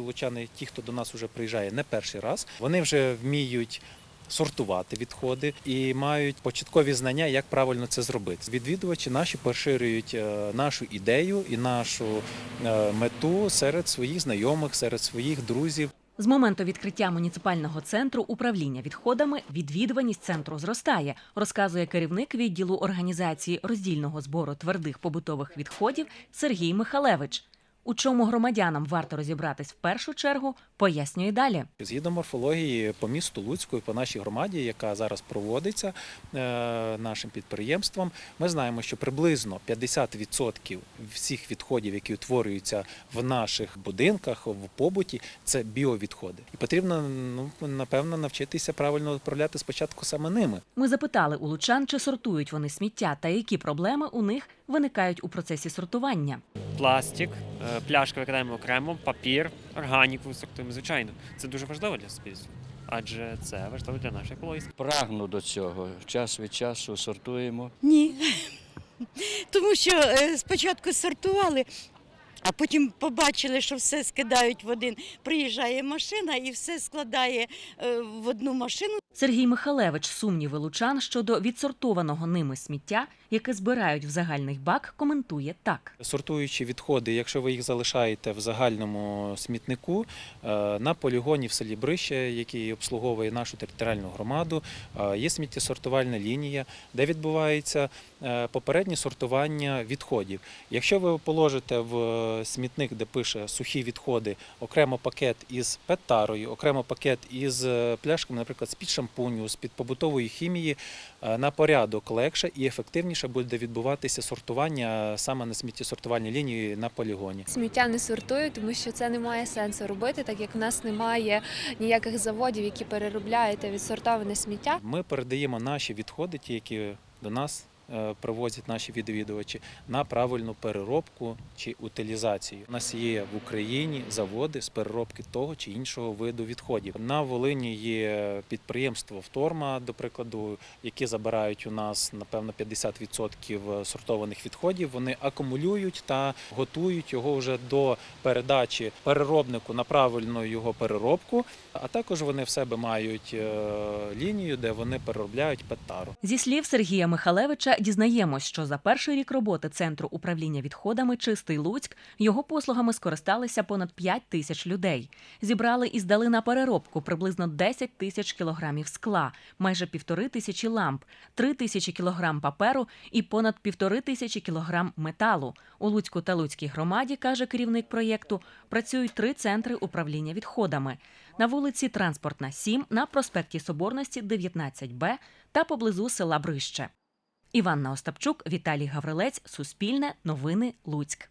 Лучани, ті, хто до нас вже приїжджає не перший раз, вони вже вміють. Сортувати відходи і мають початкові знання, як правильно це зробити. Відвідувачі наші поширюють е, нашу ідею і нашу е, мету серед своїх знайомих, серед своїх друзів. З моменту відкриття муніципального центру управління відходами відвідуваність центру зростає, розказує керівник відділу організації роздільного збору твердих побутових відходів Сергій Михалевич. У чому громадянам варто розібратись в першу чергу, пояснює далі. Згідно морфології по місту Луцьку і по нашій громаді, яка зараз проводиться е, нашим підприємством, ми знаємо, що приблизно 50% всіх відходів, які утворюються в наших будинках, в побуті, це біовідходи. І потрібно ну напевно навчитися правильно управляти спочатку саме ними. Ми запитали у лучан, чи сортують вони сміття та які проблеми у них виникають у процесі сортування. Пластик, е, пляшки викидаємо окремо, папір, органіку сортуємо, звичайно. Це дуже важливо для суспільства, адже це важливо для нашої екології. Прагну до цього. Час від часу сортуємо. Ні. Тому що е, спочатку сортували, а потім побачили, що все скидають в один. Приїжджає машина і все складає е, в одну машину. Сергій Михалевич сумніви лучан щодо відсортованого ними сміття, яке збирають в загальний бак, коментує так. Сортуючи відходи, якщо ви їх залишаєте в загальному смітнику е, на полігоні в селі Брище, який обслуговує нашу територіальну громаду, е, є сміттєсортувальна лінія, де відбувається попереднє сортування відходів. Якщо ви положите в смітник, де пише сухі відходи, окремо пакет із пет-тарою, окремо пакет із е, пляшками, наприклад, з-під шампуню, з-під побутової хімії, е, на порядок легше і ефективніше буде відбуватися сортування саме на сміттєсортувальній лінії на полігоні. Сміття не сортують, тому що це не має сенсу робити, так як в нас немає ніяких заводів, які переробляють відсортоване сміття. Ми передаємо наші відходи, ті, які до нас привозять наші відвідувачі, на правильну переробку чи утилізацію. У нас є в Україні заводи з переробки того чи іншого виду відходів. На Волині є підприємство Вторма, до прикладу, які забирають у нас напевно 50% сортованих відходів. Вони акумулюють та готують його вже до передачі переробнику на правильну його переробку. А також вони в себе мають е, лінію, де вони переробляють петару. Зі слів Сергія Михалевича, дізнаємось, що за перший рік роботи центру управління відходами Чистий Луцьк його послугами скористалися понад 5 тисяч людей. Зібрали і здали на переробку приблизно 10 тисяч кілограмів скла, майже півтори тисячі ламп, 3 тисячі кілограм паперу і понад півтори тисячі кілограм металу. У Луцьку та Луцькій громаді, каже керівник проєкту, працюють три центри управління відходами. На вулиці Транспортна 7, на проспекті Соборності 19Б та поблизу села Брище. Іванна Остапчук, Віталій Гаврилець, Суспільне, Новини, Луцьк.